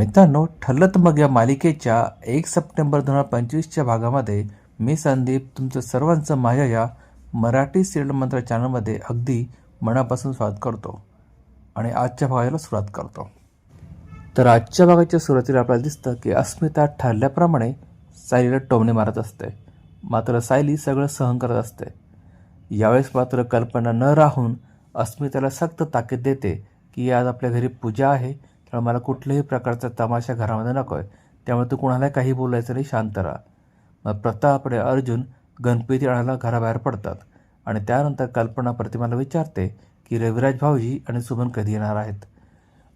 मित्रांनो ठरलं तर मग या मालिकेच्या एक सप्टेंबर दोन हजार पंचवीसच्या भागामध्ये मी संदीप तुमचं सर्वांचं माझ्या या मराठी सिरियल मंत्र चॅनलमध्ये अगदी मनापासून स्वागत करतो आणि आजच्या भागाला सुरुवात करतो. तर आजच्या भागाच्या सुरुवातीला आपल्याला दिसतं की अस्मिता ठरल्याप्रमाणे सायलीला टोमणे मारत असते. मात्र सायली सगळं सहन करत असते. यावेळेस मात्र कल्पना न राहून अस्मिताला सक्त ताकीद देते की आज आपल्या घरी पूजा आहे कारण मला कुठल्याही प्रकारचा तमाशा घरामध्ये नको आहे त्यामुळे तू कुणाला काही बोलायचं नाही शांत राहा. मग प्रतापडे अर्जुन गणपती आणायला घराबाहेर पडतात आणि त्यानंतर कल्पना प्रतिमाला विचारते की रविराज भाऊजी आणि सुमन कधी येणार आहेत?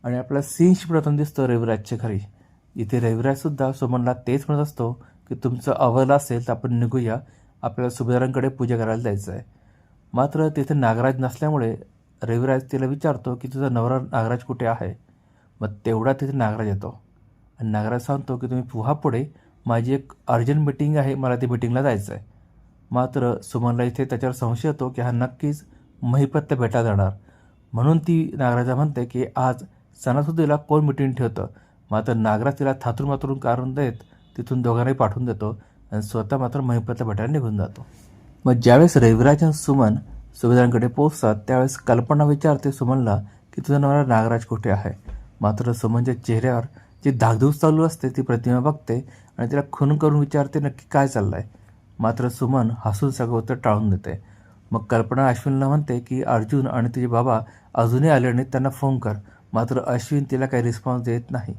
आणि आपला सीन्स प्रथम दिसतो रविराजच्या घरी. इथे रविराजसुद्धा सुमनला तेच म्हणत असतो की तुमचं अवल असेल तर आपण निघूया. आपल्याला सुभेदारांकडे पूजा करायला जायचं आहे मात्र तिथे नागराज नसल्यामुळे रविराज तिला विचारतो की तुझा नवरा नागराज कुठे आहे? मग तेवढा तिथे नागराज येतो. आणि नागराज सांगतो की तुम्ही पुहा पुढे. माझी एक अर्जंट मिटिंग आहे मला ती मिटिंगला जायचं आहे मात्र सुमनला इथे त्याच्यावर संशय येतो की हा नक्कीच महिपत्य भेटा जाणार. म्हणून ती नागराजा म्हणते की आज सणासुदीला कोण मिटिंग ठेवतं? मात्र नागराज तिला थातून मातरून कारण देत तिथून दोघांनाही पाठवून देतो आणि स्वतः मात्र महिपत्य भेटायला निघून जातो. मग ज्यावेळेस रविराज आणि सुमन सुभेदारांकडे पोहोचतात त्यावेळेस कल्पना विचारते सुमनला की तुझं नवरा नागराज कुठे आहे? मात्र सुमनच्या म्हणजे चेहऱ्यावर जी धाकधूक चालू असते ती प्रतिमा बघते आणि तिला खून करून विचारते नक्की काय चाललं आहे मात्र सुमन हसून सगळं उत्तर टाळून देते. मग कल्पना अश्विनला म्हणते की अर्जुन आणि तुझे बाबा अजूनही आले नाहीत त्यांना फोन कर. मात्र अश्विन तिला काही रिस्पॉन्स देत नाही.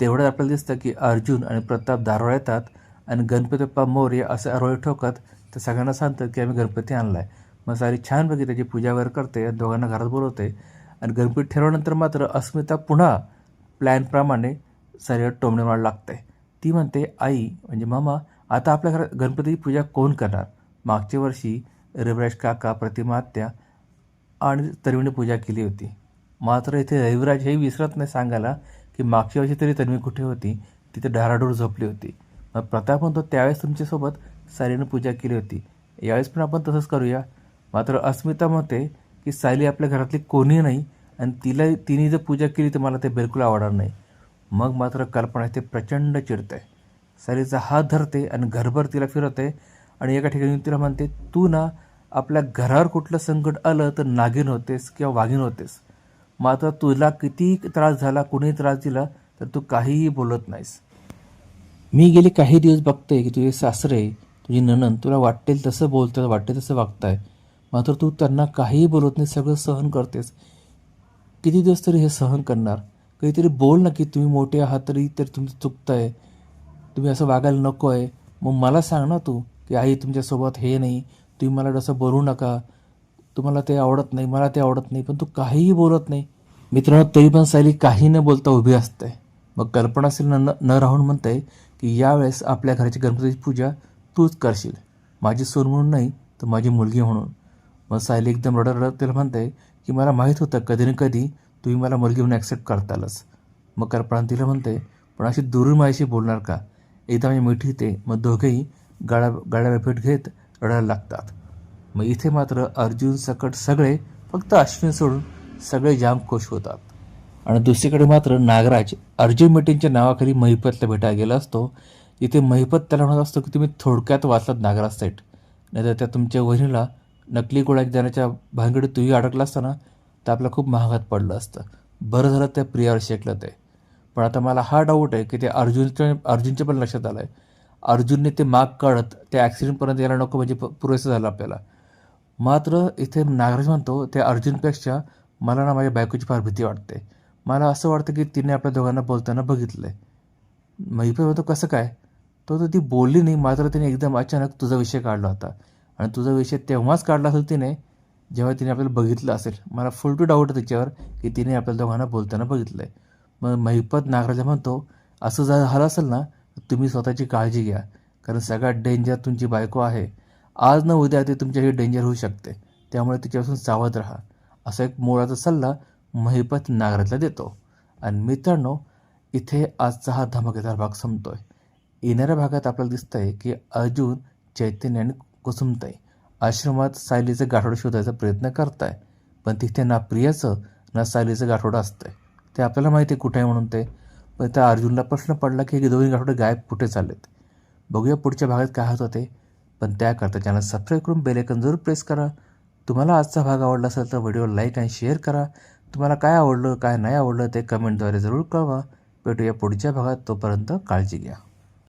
तेवढं आपल्याला दिसतं की अर्जुन आणि प्रताप दारोळ येतात आणि गणपतीप्पा मौर्य मोर्य असे अरोळे ठोकत ते सगळ्यांना सांगतात की आम्ही गणपती आणला आहे मग सारी छानपैकी त्याची पूजा वगैरे करते दोघांना घरात बोलवते. आणि गणपती ठरवल्यानंतर मात्र अस्मिता पुन्हा प्लॅनप्रमाणे सरळ टोमणे मार लागते. ती म्हणते आई म्हणजे मामा आता आपल्या घरात गणपतीची पूजा कोण करणार? मागच्या वर्षी रविराज काका प्रतिमा आत्या आणि तन्वीने पूजा केली होती. मात्र इथे रविराज हे विसरत नाही सांगायला की मागच्या वर्षी तरी तन्वी कुठे होती? तिथे डहाराडूर झोपली होती. मग प्रताप म्हणतो त्यावेळेस तुमच्यासोबत सारीने पूजा केली होती. यावेळेस पण आपण तसंच करूया. मात्र अस्मिता म्हणते की सायली आपल्या घरातली कोणी नाही आणि तिला तिने जर पूजा केली तर मला ते बिलकुल आवडणार नाही. मग मात्र कल्पना ते प्रचंड चिडते. सायलीचा हात धरते आणि घरभर तिला फिरवते आणि एका ठिकाणी तिला म्हणते तू ना आपल्या घरावर कुठलं संकट आलं तर नागिन होतेस किंवा वाघीण होतेस. मात्र तुला किती त्रास झाला कुणी त्रास दिला तर तू काहीही बोलत नाहीस. मी गेले काही दिवस बघते की तुझे सासरे तुझी नणन तुला वाटेल तसं बोलतात वाटेल तसं वागताय. मात्र तू त्यांना काहीही बोलत नाही सगळं सहन करतेस. किती दिवस तरी हे सहन करणार? काहीतरी बोल ना की तुम्ही मोठे आहात तरी तर तुमचं चुकतं आहे तुम्ही असं वागायला नको आहे मग मला सांग ना तू की आई तुमच्यासोबत हे नाही तुम्ही मला असं बोलू नका. तुम्हाला ते आवडत नाही मला ते आवडत नाही पण तू काहीही बोलत नाही. मित्रांनो तरी पण सायली काही न बोलता उभी असते. मग कल्पनाशील न न राहून म्हणते की यावेळेस आपल्या घराची गणपतीची पूजा तूच करशील. माझी सून म्हणून नाही तर माझी मुलगी म्हणून. मग सायली एकदम रडत रडत त्याला म्हणते की मला माहीत होतं कधी ना कधी तुम्ही मला मुलगी म्हणून ॲक्सेप्ट करतालच. मग कल्पना तिला म्हणते पण अशी दुरून माझ्याशी बोलणार का? एकदा माझी मिठी ते मग दोघेही गाड्या गाड्या भेट घेत रडायला लागतात. मग इथे मात्र अर्जुन सकट सगळे फक्त अश्विन सोडून सगळे जाम खुश होतात. आणि दुसरीकडे मात्र नागराज अर्जुन मिटिंगच्या नावाखाली महिपतला भेटायला गेला असतो. इथे महिपत त्याला म्हणत असतो की तुम्ही थोडक्यात वाचलात नागराज सेट नाहीतर त्या तुमच्या वहिनीला नकली गोळ्या देण्याच्या भानगडीत तुम्ही अडकला असताना तर आपला खूप महागात पडलं असतं. बरं झालं त्या प्रियावर शेकलं ते. पण आता मला हा डाऊट आहे की ते अर्जुनच्या अर्जुनच्या पण लक्षात आलं आहे अर्जुनने ते माग काढत त्या ॲक्सिडेंटपर्यंत यायला नको म्हणजे पुरेसं झालं आपल्याला. मात्र इथे नागराज म्हणतो त्या अर्जुनपेक्षा मला ना माझ्या बायकोची फार भीती वाटते. मला असं वाटतं की तिने आपल्या दोघांना बोलताना बघितलं आहे महिपत म्हणतो कसं काय? तो तर ती बोलली नाही मात्र तिने एकदम अचानक तुझा विषय काढला होता. आणि तुझा विषय तेव्हाच काढला असेल तिने जेव्हा तिने आपल्याला बघितलं असेल. मला फुल टू डाऊट आहे तिच्यावर की तिने आपल्या दोघांना बोलताना बघितलं आहे मग महिपत नागराजा म्हणतो असं जर झालं असेल ना तुम्ही स्वतःची काळजी घ्या. कारण सगळ्यात डेंजर तुमची बायको आहे. आज न उद्या ती तुमच्याशी डेंजर होऊ शकते. त्यामुळे तिच्यापासून सावध राहा. असा एक मुळाचा सल्ला महिपत नागराजला देतो. आणि मित्रांनो इथे आजचा हा धमाकेदार भाग संपतो आहे येणाऱ्या भागात आपल्याला दिसतं आहे की अर्जुन चैतन्य आणि कुसुमताई आश्रमात सायलीचं गाठोडं शोधायचा प्रयत्न करताय पण तिथे ना प्रियाचं ना सायलीचं गाठोडं असतंय. ते आपल्याला माहिती आहे कुठे आहे म्हणून ते. पण त्या अर्जुनला प्रश्न पडला की हे दोन्ही गाठोडे गायब कुठे चाललेत? बघूया पुढच्या भागात काय होतं होते पण त्याकरता चॅनल सबस्क्राईब करून बेलेकन जरूर प्रेस करा. तुम्हाला आजचा भाग आवडला असेल तर व्हिडिओ लाईक आणि शेअर करा. तुम्हाला काय आवडलं काय नाही आवडलं ते कमेंटद्वारे जरूर कळवा. भेटूया पुढच्या भागात तोपर्यंत काळजी घ्या.